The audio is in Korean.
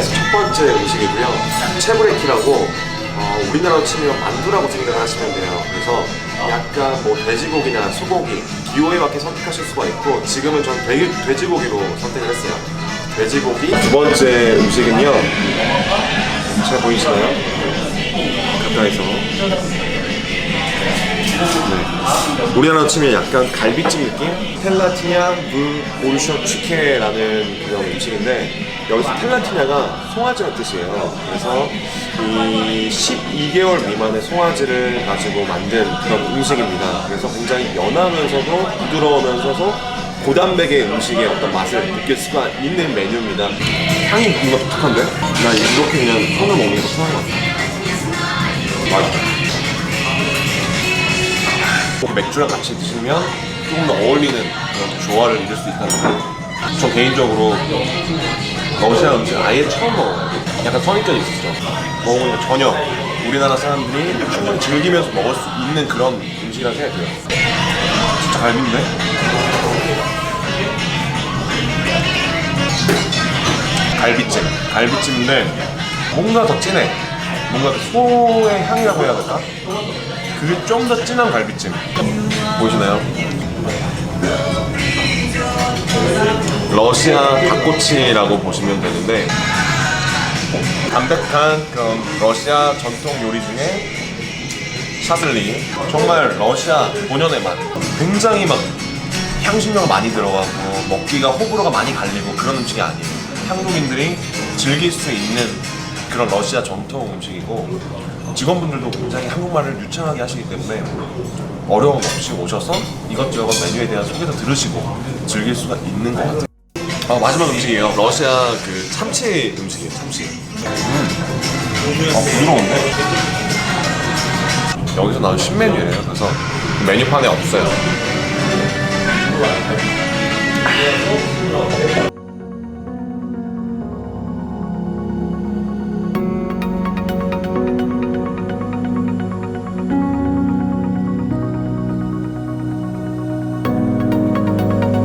러시아에서 첫 번째 음식이고요. 체브레키라고 어, 우리나라로 치면 만두라고 생각을 하시면 돼요. 그래서 약간 뭐 돼지고기나 소고기 기호에 맞게 선택하실 수가 있고 지금은 전 돼, 돼지고기로 선택을 했어요. 돼지고기 두 번째 음식은요. 잘 보이시나요? 가까이서 네. 우리나라로 치면 약간 갈비찜 느낌? 텔라티냐 무 오르쇼 치케라는 그런 음식인데 여기서 텔라티냐가 송아지란 뜻이에요. 그래서 이 12개월 미만의 송아지를 가지고 만든 그런 음식입니다. 그래서 굉장히 연하면서도 부드러우면서도 고단백의 음식의 어떤 맛을 느낄 수가 있는 메뉴입니다. 향이 뭔가 독특한데? 나 이렇게 그냥 손을 먹는 거 처음 봤어. 맛있다. 꼭 맥주랑 같이 드시면 조금 더 어울리는 그런 조화를 이룰 수 있다는 거. 저 개인적으로 러시아 음식 아예 처음 먹어요. 약간 선입견이 있었죠. 먹으면 전혀 우리나라 사람들이 충분히 즐기면서 먹을 수 있는 그런 음식이라고 생각이 들어요. 진짜 갈비인데? 갈비찜. 갈비찜인데 뭔가 더 진해. 뭔가 그 소의 향이라고 해야 될까? 그게 좀 더 진한 갈비찜 보이시나요? 러시아 닭꼬치라고 보시면 되는데 담백한 그런 러시아 전통 요리 중에 샤슬리 정말 러시아 본연의 맛 굉장히 막 향신료가 많이 들어가고 먹기가 호불호가 많이 갈리고 그런 음식이 아니에요 한국인들이 즐길 수 있는 그런 러시아 전통 음식이고 직원분들도 굉장히 한국말을 유창하게 하시기 때문에 어려움 없이 오셔서 이것저것 메뉴에 대한 소개도 들으시고 즐길 수가 있는 것 같아요. 아, 마지막 음식이에요. 러시아 그 참치 음식이에요. 참치. 음. 아, 부드러운데? 여기서 나온 신메뉴예요. 그래서 메뉴판에 없어요.